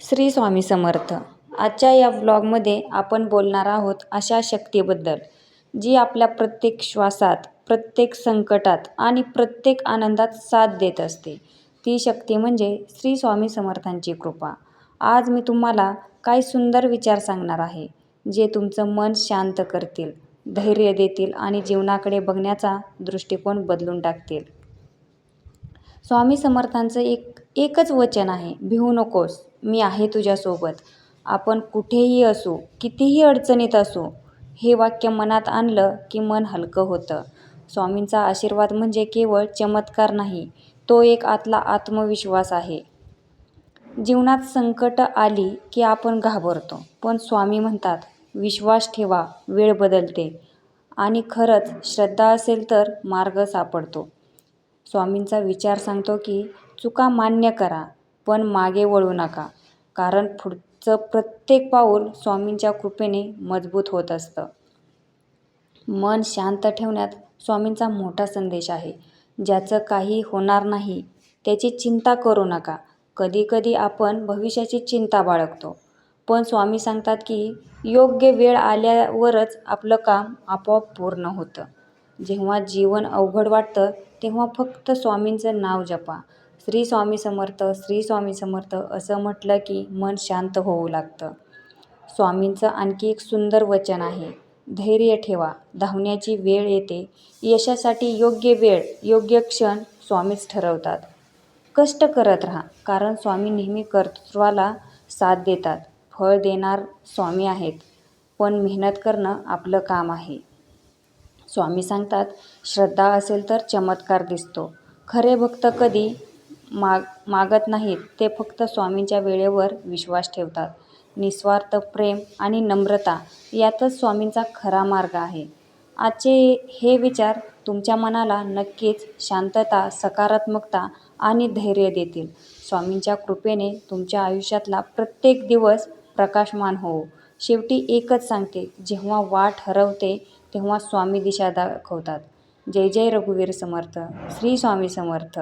श्री स्वामी समर्थ. आजच्या या व्लॉगमध्ये आपण बोलणार आहोत अशा शक्तीबद्दल जी आपल्या प्रत्येक श्वासात प्रत्येक संकटात आणि प्रत्येक आनंदात साथ देत असते. ती शक्ती म्हणजे श्री स्वामी समर्थांची कृपा. आज मी तुम्हाला काही सुंदर विचार सांगणार आहे जे तुमचं मन शांत करतील धैर्य देतील आणि जीवनाकडे बघण्याचा दृष्टिकोन बदलून टाकतील. स्वामी समर्थांचं एक एकच वचन आहे भिवू नकोस. मी आहे तुझ्यासोबत. आपण कुठेही असू कितीही अडचणीत असू हे वाक्य मनात आणलं की मन हलकं होतं. स्वामींचा आशीर्वाद म्हणजे केवळ चमत्कार नाही तो एक आतला आत्मविश्वास आहे. जीवनात संकट आली की आपण घाबरतो पण स्वामी म्हणतात विश्वास ठेवा वेळ बदलते. आणि खरंच श्रद्धा असेल तर मार्ग सापडतो. स्वामींचा विचार सांगतो की चुका मान्य करा पण मागे वळू नका. कारण पुढचं प्रत्येक पाऊल स्वामींच्या कृपेने मजबूत होत असतं. मन शांत ठेवण्यात स्वामींचा मोठा संदेश आहे. ज्याचं काही होणार नाही त्याची चिंता करू नका. कधीकधी आपण भविष्याची चिंता बाळगतो. पण स्वामी सांगतात की योग्य वेळ आल्यावरच आपलं काम आपोआप पूर्ण होतं. जेव्हा जीवन अवघड वाटतं तेव्हा फक्त स्वामींचं नाव जपा. श्री स्वामी समर्थ श्री स्वामी समर्थ असं म्हटलं की मन शांत होऊ लागतं. स्वामींचं आणखी एक सुंदर वचन आहे. धैर्य ठेवा. धावण्याची वेळ येते. यशासाठी योग्य वेळ योग्य क्षण स्वामीच ठरवतात. कष्ट करत राहा कारण स्वामी नेहमी कर्तृत्वाला साथ देतात. फळ देणार स्वामी आहेत पण मेहनत करणं आपलं काम आहे. स्वामी सांगतात श्रद्धा असेल तर चमत्कार दिसतो. खरे भक्त कधी माग मागत नाहीत ते फक्त स्वामींच्या वेळेवर विश्वास ठेवतात. निस्वार्थ प्रेम आणि नम्रता यातच स्वामींचा खरा मार्ग आहे. आजचे हे विचार तुमच्या मनाला नक्कीच शांतता सकारात्मकता आणि धैर्य देतील. स्वामींच्या कृपेने तुमच्या आयुष्यातला प्रत्येक दिवस प्रकाशमान होवो. शेवटी एकच सांगते जेव्हा वाट हरवते तेव्हा स्वामी दिशा दाखवतात. जय जय रघुवीर समर्थ. श्री स्वामी समर्थ.